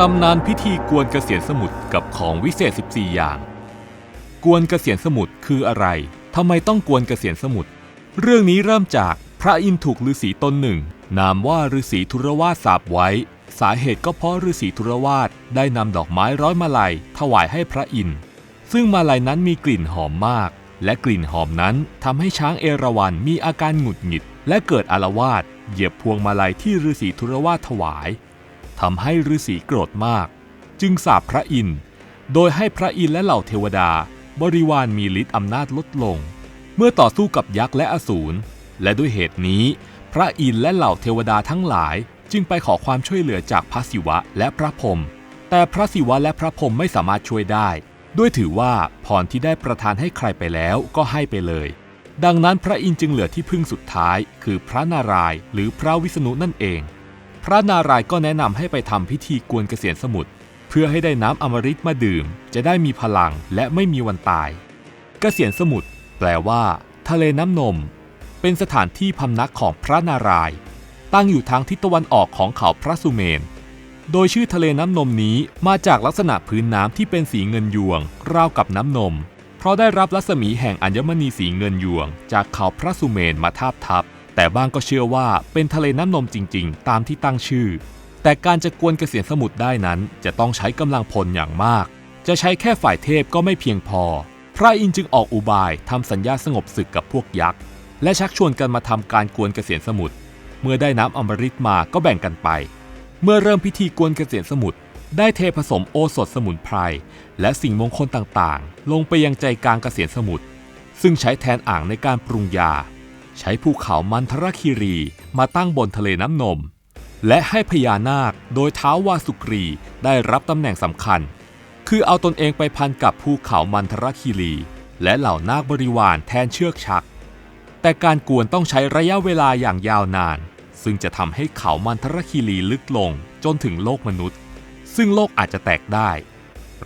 ตำนานพิธีกวนเกษียณสมุทรกับของวิเศษ 14 อย่าง กวนเกษียณสมุทรคืออะไร ทำไมต้องกวนเกษียณสมุทร เรื่องนี้เริ่มจากพระอินทร์ถูกฤาษีตนหนึ่ง นามว่าฤาษีธุรวาสสาบไว้ สาเหตุก็เพราะฤาษีธุรวาสได้นำดอกไม้ร้อยมาลัย ถวายให้พระอินทร์ ซึ่งมาลัยนั้นมีกลิ่นหอมมาก และกลิ่นหอมนั้นทำให้ช้างเอราวัณมีอาการหงุดหงิด และเกิดอาละวาดเหยียบพวงมาลัยที่ฤาษีธุรวาสถวาย ทำให้ฤาษีโกรธมาก จึงสาปพระอินทร์โดยให้พระอินทร์และเหล่าเทวดา บริวารมีฤทธิ์อำนาจลดลง เมื่อต่อสู้กับยักษ์และอสูรและด้วยเหตุนี้ พระอินทร์และเหล่าเทวดาทั้งหลายจึงไปขอความช่วยเหลือจากพระศิวะและพระพรหมแต่พระศิวะและพระพรหมไม่สามารถช่วยได้ ด้วยถือว่าพรที่ได้ประทานให้ใครไปแล้วก็ให้ไปเลย ดังนั้นพระอินทร์จึงเหลือที่พึ่งสุดท้าย คือพระนารายณ์หรือพระวิษณุนั่นเอง พระนารายณ์ก็แนะนำให้ไปทำพิธีกวนเกษียณสมุทรเพื่อให้ได้น้ำอมฤตมาดื่ม จะได้มีพลังและไม่มีวันตาย เกษียณสมุทรแปลว่า ทะเลน้ำนม เป็นสถานที่พำนักของพระนารายณ์ตั้งอยู่ทางทิศตะวันออกของเขาพระสุเมน โดยชื่อทะเลน้ำนมนี้มาจากลักษณะพื้นน้ำที่เป็นสีเงินยวง ราวกับน้ำนม เพราะได้รับรัศมีแห่งอัญมณีสีเงินยวง จากเขาพระสุเมนมาทาบทับ แต่บางก็เชื่อว่าเป็นทะเลน้ำนมจริง ๆ ตามที่ตั้งชื่อ แต่การจะกวนเกษียณสมุทรได้นั้น จะต้องใช้กำลังพลอย่างมาก จะใช้แค่ฝ่ายเทพก็ไม่เพียงพอ พระอินทร์จึงออกอุบายทำสัญญาสงบศึกกับพวกยักษ์และชักชวนกันมาทำการกวนเกษียณสมุทรเมื่อได้น้ำอมฤตมาก็แบ่งกันไป เมื่อเริ่มพิธีกวนเกษียณสมุทรได้เทผสมโอสถสมุนไพรและสิ่งมงคลต่างๆ ลงไปยังใจกลางเกษียณสมุทรซึ่งใช้แทนอ่างในการปรุงยา ใช้ภูเขามันทรคีรีมาตั้งบนทะเลน้ำนม และให้พญานาคโดยเท้าวาสุกรีได้รับตำแหน่งสำคัญ คือเอาตนเองไปพันกับภูเขามันทรคีรี และเหล่านาคบริวารแทนเชือกชัก แต่การกวนต้องใช้ระยะเวลาอย่างยาวนาน ซึ่งจะทำให้เขามันทรคีรีลึกลงจนถึงโลกมนุษย์ ซึ่งโลกอาจจะแตกได้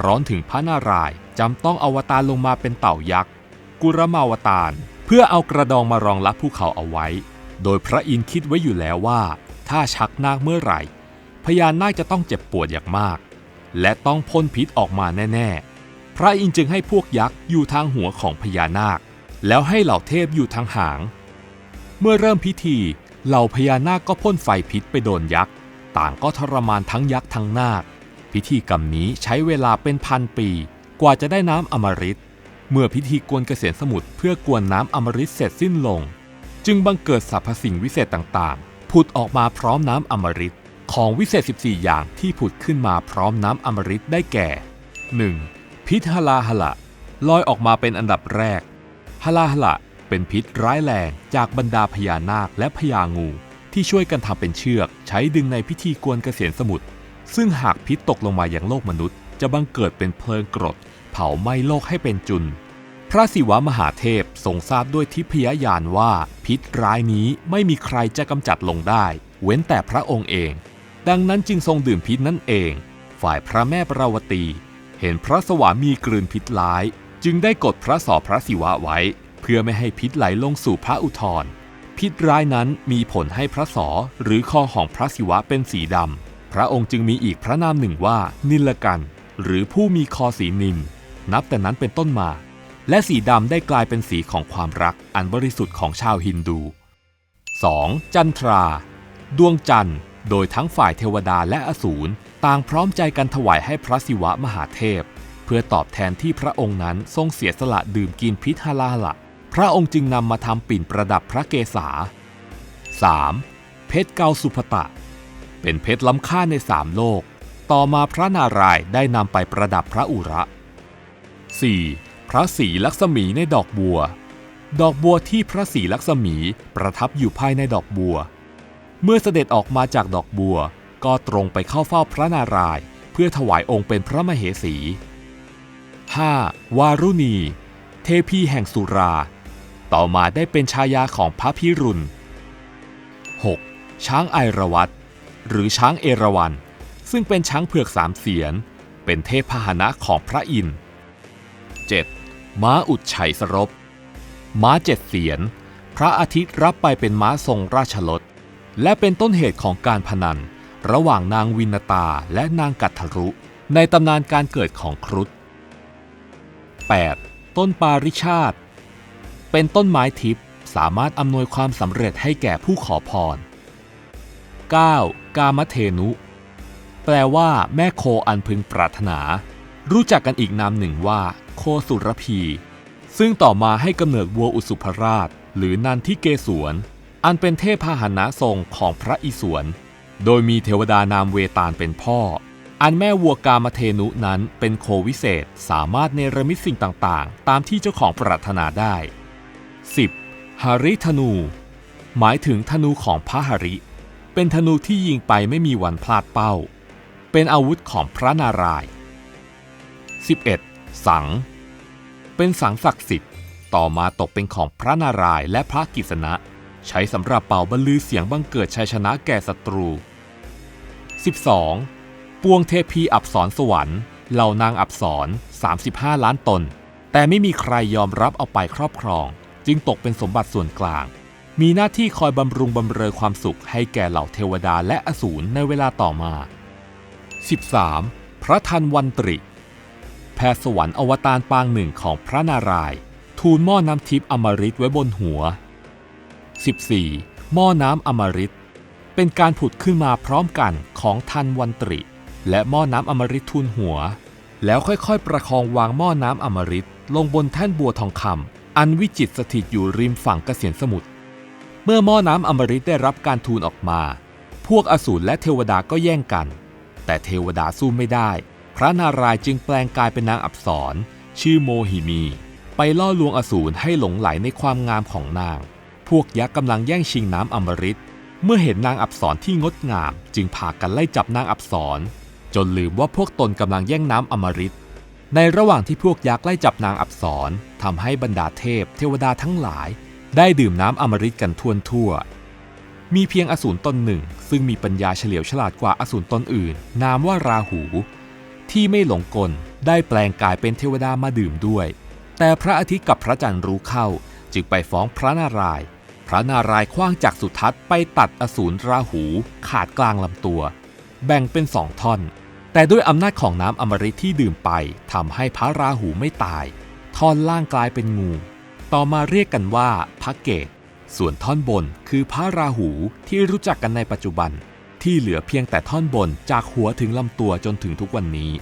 ร้อนถึงพระนารายณ์จำต้องอวตารลงมาเป็นเต่ายักษ์ กุรมาวตาร เพื่อเอากระดองมารองรับภูเขาเอาไว้ โดยพระอินทร์คิดไว้อยู่แล้วว่า ถ้าชักนาคเมื่อไหร่ พญานาคจะต้องเจ็บปวดอย่างมาก และต้องพ่นพิษออกมาแน่ๆ พระอินทร์จึงให้พวกยักษ์อยู่ทางหัวของพญานาค แล้วให้เหล่าเทพอยู่ทางหาง เมื่อเริ่มพิธีเหล่าพญานาคก็พ่นไฟพิษไปโดนยักษ์ ต่างก็ทรมานทั้งยักษ์ทั้งนาค พิธีกรรมนี้ใช้เวลาเป็นพันปี กว่าจะได้น้ำอมฤต เมื่อพิธีกวนเกษียณสมุทรเพื่อกวนน้ำอมฤตเสร็จสิ้นลง จึงบังเกิดสรรพสิ่งวิเศษต่างๆ ผุดออกมาพร้อมน้ำอมฤตของวิเศษ 14 อย่างที่ผุดขึ้นมาพร้อมน้ำอมฤตได้แก่ 1. พิษฮลาหละ ลอยออกมาเป็นอันดับแรกฮลาหละเป็นพิษร้ายแรงจากบรรดาพญานาคและพญางู ที่ช่วยกันทำเป็นเชือก ใช้ดึงในพิธีกวนเกษียณสมุทรซึ่งหากพิษตกลงมาอย่างโลกมนุษย์ จะบังเกิดเป็นเพลิงกรด เผาไหม้โลกให้เป็นจุน พระศิวะมหาเทพทรงทราบด้วยทิพยญาณว่าพิษร้ายนี้ไม่มีใครจะกำจัดลงได้ เว้นแต่พระองค์เอง ดังนั้นจึงทรงดื่มพิษนั่นเอง ฝ่ายพระแม่ปราวตี เห็นพระสวามีกลืนพิษร้าย จึงได้กดพระสอพระศิวะไว้ เพื่อไม่ให้พิษไหลลงสู่พระอุทธรพิษร้ายนั้นมีผลให้พระสอหรือคอของพระศิวะเป็นสีดำพระองค์จึงมีอีกพระนามหนึ่งว่านิลกัน หรือผู้มีคอสีนิน นับแต่นั้นเป็นต้นมา และสีดำได้กลายเป็นสีของความรักอันบริสุทธิ์ของชาวฮินดู 2. จันทรา ดวงจันทร์ โดยทั้งฝ่ายเทวดาและอสูรต่างพร้อมใจกันถวายให้พระศิวะมหาเทพ เพื่อตอบแทนที่พระองค์นั้นทรงเสียสละดื่มกินพิษฮาลาละพระองค์จึงนำมาทำปิ่นประดับพระเกศา 3. เพชรเกาสุภตะ เป็นเพชรล้ำค่าในสามโลก ต่อมาพระนารายณ์ได้นำไปประดับพระอุระ 4. พระศรีลักษมีในดอกบัว ดอกบัวที่พระศรีลักษมีประทับอยู่ภายในดอกบัว เมื่อเสด็จออกมาจากดอกบัว ก็ตรงไปเข้าเฝ้าพระนารายณ์เพื่อถวายองค์เป็นพระมเหสี 5. วารุณี เทพีแห่งสุรา ต่อมาได้เป็นชายาของพระพิรุณ 6. ช้างไอรวัตหรือช้างเอราวัณ ซึ่งเป็นช้างเผือกสามเสียน เป็นเทพพาหนะของพระอินทร์ 7. ม้าอุดชัยสรบ ม้าเจ็ดเสียน พระอาทิตย์รับไปเป็นม้าทรงราชรถและเป็นต้นเหตุของการพนัน ระหว่างนางวินตาและนางกัตถรุ ในตำนานการเกิดของครุฑ 8. ต้นปาริชาติ เป็นต้นไม้ทิพย์สามารถอำนวยความสำเร็จให้แก่ผู้ขอพร 9. กามเทนุ แปลว่าแม่โคอันพึงปรารถนา รู้จักกันอีกนามหนึ่งว่า โคสุรพี ซึ่งต่อมาให้กำเนิดวัวอุสุภราช หรือนันทิเกศวรอันเป็นเทพพาหนะทรงของพระอิศวร โดยมีเทวดานามเวตาลเป็นพ่อ อันแม่วัวกามเทนุนั้นเป็นโควิเศษสามารถเนรมิตสิ่งต่างๆ ตามที่เจ้าของปรารถนาได้ 10. หาริธนู หมายถึงธนูของพระหริ เป็นธนูที่ยิงไปไม่มีวันพลาดเป้า เป็นอาวุธของพระนารายณ์ 11. สัง เป็นสังศักดิ์สิทธิ์ ต่อมาตกเป็นของพระนารายณ์และพระกิษณะ ใช้สำหรับเป่าบรรลือเสียงบังเกิดชัยชนะแก่ศัตรู 12. ปวงเทพีอับสรสวรรค์เหล่านางอับสร 35 ล้านตน แต่ไม่มีใครยอมรับเอาไปครอบครอง จึงตกเป็นสมบัติส่วนกลาง มีหน้าที่คอยบำรุงบำเรอความสุขให้แก่เหล่าเทวดาและอสูรในเวลาต่อมา 13. พระทันวันตริ แพทย์สวรรค์อวตารปางหนึ่งของพระนารายณ์ทูลหม้อน้ำทิพย์อมฤตไว้บนหัว 14. หม้อน้ำอมฤต เป็นการผุดขึ้นมาพร้อมกันของทันวันตริ และหม้อน้ำอมฤตทูลหัว แล้วค่อยๆ ประคองวางหม้อน้ำอมฤตลงบนแท่นบัวทองคำอันวิจิตรสถิตอยู่ริมฝั่งเกษียณสมุทรเมื่อหม้อน้ำอมฤตได้รับการทูลออกมา พวกอสูรและเทวดาก็แย่งกัน แต่เทวดาสู้ไม่ได้ พระนารายจึงแปลงกายเป็นนางอับสร ชื่อโมหิมี ไปล่อลวงอสูรให้หลงไหลในความงามของนาง พวกยักษ์กำลังแย่งชิงน้ำอมฤต เมื่อเห็นนางอับสรที่งดงาม จึงพากันไล่จับนางอับสร จนลืมว่าพวกตนกำลังแย่งน้ำอมฤต ในระหว่างที่พวกยักษ์ไล่จับนางอับสรทำให้บรรดาเทพ เทวดาทั้งหลาย ได้ดื่มน้ำอมฤตกันทั่วทั่ว มีเพียงอสูรตนหนึ่ง ซึ่งมีปัญญาเฉลียวฉลาดกว่าอสูรตนอื่น นามว่าราหู ที่ไม่หลงกลได้แปลงกายเป็นเทวดามาดื่มด้วย แต่พระอาทิตย์กับพระจันทร์รู้เข้า จึงไปฟ้องพระนารายณ์พระนารายณ์คว้างจากสุทัศน์ไปตัดอสูรราหูขาดกลางลำตัว แบ่งเป็นสองท่อน แต่ด้วยอำนาจของน้ำอมฤตที่ดื่มไปทำให้พระราหูไม่ตาย ท่อนล่างกลายเป็นงู ต่อมาเรียกกันว่าพระเกต ส่วนท่อนบนคือพระราหูที่รู้จักกันในปัจจุบัน ที่เหลือเพียงแต่ท่อนบนจากหัวถึงลำตัวจนถึงทุกวันนี้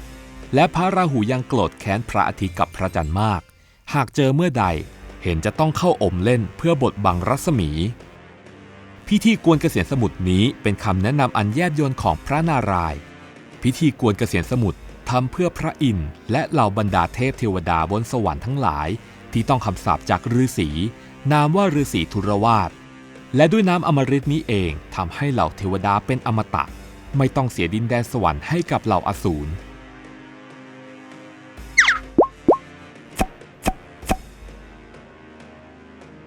และพระราหูยังโกรธแค้นพระอาทิตย์กับพระจันทร์มาก หากเจอเมื่อใดเห็นจะต้องเข้าอมเล่นเพื่อบดบังรัศมี พิธีกวนเกษียณสมุทรนี้เป็นคำแนะนำอันแยบยลของพระนารายณ์พิธีกวนเกษียณสมุทรทำเพื่อพระอินทร์และเหล่าบรรดาเทพเทวดาบนสวรรค์ทั้งหลาย ที่ต้องคำสาปจากฤาษี นามว่าฤาษีทุรวาสและด้วยน้ำอมฤตนี้เองทำให้เหล่าเทวดาเป็นอมตะ ไม่ต้องเสียดินแดนสวรรค์ให้กับเหล่าอสูร